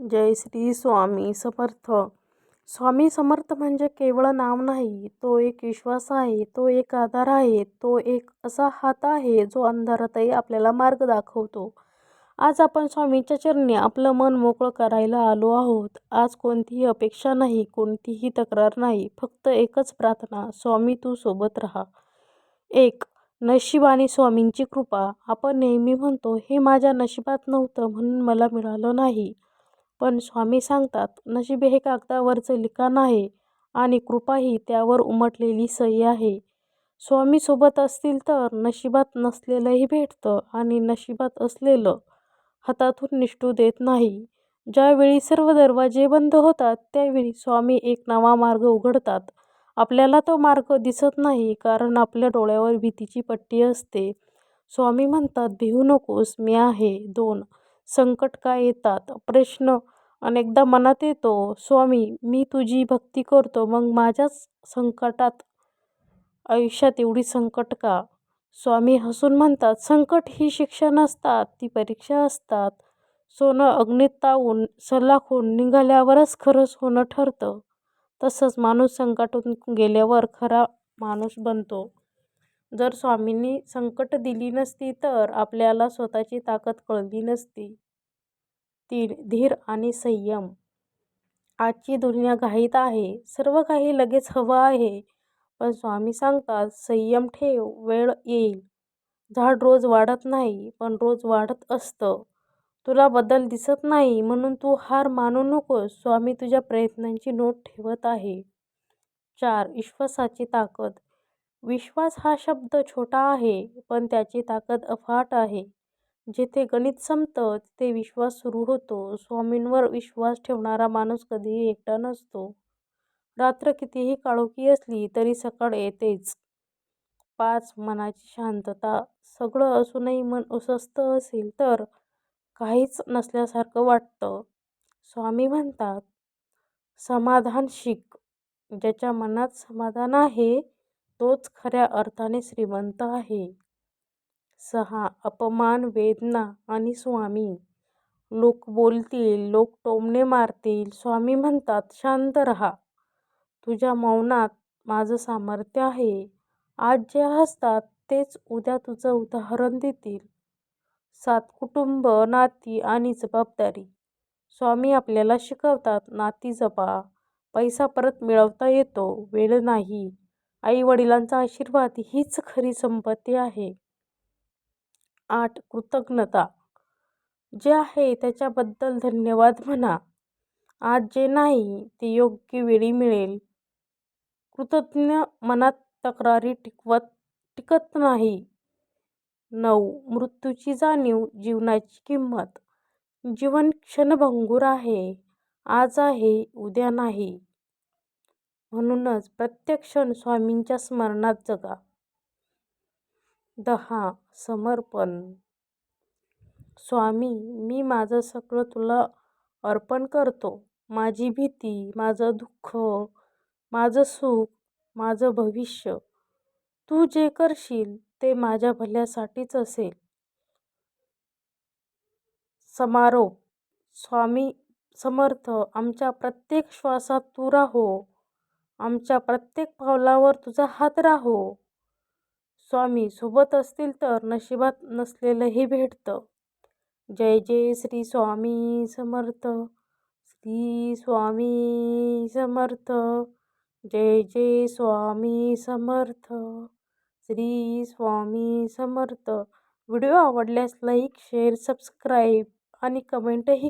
जय श्री स्वामी समर्थ. स्वामी समर्थ म्हणजे केवळ नाव नाही तो एक विश्वास आहे तो एक आधार आहे तो एक असा हात आहे जो अंधारातही आपल्याला मार्ग दाखवतो. आज आपण स्वामीच्या चरणी आपलं मन मोकळं करायला आलो आहोत. आज कोणतीही अपेक्षा नाही कोणतीही तक्रार नाही फक्त एकच प्रार्थना स्वामी तू सोबत राहा. एक नशीब आणि स्वामींची कृपा. आपण नेहमी म्हणतो हे माझ्या नशिबात नव्हतं म्हणून मला मिळालं नाही. पण स्वामी सांगतात नशीब हे कागदावरचं लिखाण आहे आणि कृपा ही त्यावर उमटलेली सही आहे. स्वामी सोबत असतील तर नशिबात नसलेलंही भेटतं आणि नशिबात असलेलं हातातून निसटू देत नाही. ज्यावेळी सर्व दरवाजे बंद होतात त्यावेळी स्वामी एक नवा मार्ग उघडतात. आपल्याला तो मार्ग दिसत नाही कारण आपल्या डोळ्यावर भीतीची पट्टी असते. स्वामी म्हणतात भिवू नकोस मी आहे. दोन संकट का येतात? प्रश्न अनेकदा मनात येतो स्वामी मी तुझी भक्ती करतो मग माझ्याच संकटात आयुष्यात एवढी संकट का? स्वामी हसून म्हणतात संकट ही शिक्षा नसतात ती परीक्षा असतात. सोनं अग्नीत तावून सलाखून निघाल्यावरच खरंच होणं ठरतं. तसंच माणूस संकटातून गेल्यावर खरा माणूस बनतो. जर स्वामींनी संकट दिली नसती तर आपल्याला स्वतःची ताकद कळली नसती. तीन धीर आणि संयम. आजची दुनिया घाईत आहे. सर्व काही लगेच हवं आहे. पण स्वामी सांगतात संयम ठेव वेळ येईल. झाड रोज वाढत नाही पण रोज वाढत असतं. तुला बदल दिसत नाही म्हणून तू हार मानू नकोस. स्वामी तुझ्या प्रयत्नांची नोट ठेवत आहे. चार विश्वासाची ताकद. विश्वास हा शब्द छोटा आहे पण त्याची ताकद अफाट आहे. जिथे गणित संपतं तिथे विश्वास सुरू होतो. स्वामींवर विश्वास ठेवणारा माणूस कधीही एकटा नसतो. रात्र कितीही काळोखी असली तरी सकाळ येतेच. पाच मनाची शांतता सगळं असूनही मन अस्वस्थ असेल तर काहीच नसल्यासारखं वाटतं. स्वामी म्हणतात समाधान शिक. ज्याच्या मनात समाधान आहे तोच खऱ्या अर्थाने श्रीमंत आहे. सहा अपमान वेदना आणि स्वामी. लोक बोलतील लोक टोमणे मारतील. स्वामी म्हणतात शांत रहा. तुझ्या मौनात माझं सामर्थ्य आहे. आज जे हसतात तेच उद्या तुझं उदाहरण देतील. सात कुटुंब नाती आणि जबाबदारी. स्वामी आपल्याला शिकवतात नाती जपा. पैसा परत मिळवता येतो वेळ नाही. आई वडिलांचा आशीर्वाद हीच खरी संपत्ती आहे. आठ कृतज्ञता. जे आहे त्याच्याबद्दल धन्यवाद म्हणा. आज जे नाही ते योग्य वेळी मिळेल. कृतज्ञ मनात तक्रारी टिकवत टिकत नाही. नऊ. मृत्यूची जाणीव जीवनाची किंमत. जीवन क्षणभंगूर आहे. आज आहे उद्या नाही. म्हणूनच प्रत्येक क्षण स्वामींच्या स्मरणात जगा. दहा समर्पण. स्वामी मी माझं सगळं तुला अर्पण करतो. माझी भीती माझं दुःख माझं सुख माझं भविष्य. तू जे करशील ते माझ्या भल्यासाठीच असेल. समारोप. स्वामी समर्थ आमच्या प्रत्येक श्वासात तू राहो. आमच्या प्रत्येक पावलावर तुझा हात राहो. स्वामी सोबत असतील तर नशिबात नसलेलंही भेटतं. जय जय श्री स्वामी समर्थ. श्री स्वामी समर्थ. जय जय स्वामी समर्थ. श्री स्वामी समर्थ. व्हिडिओ आवडल्यास लाईक शेअर सबस्क्राईब आणि कमेंटही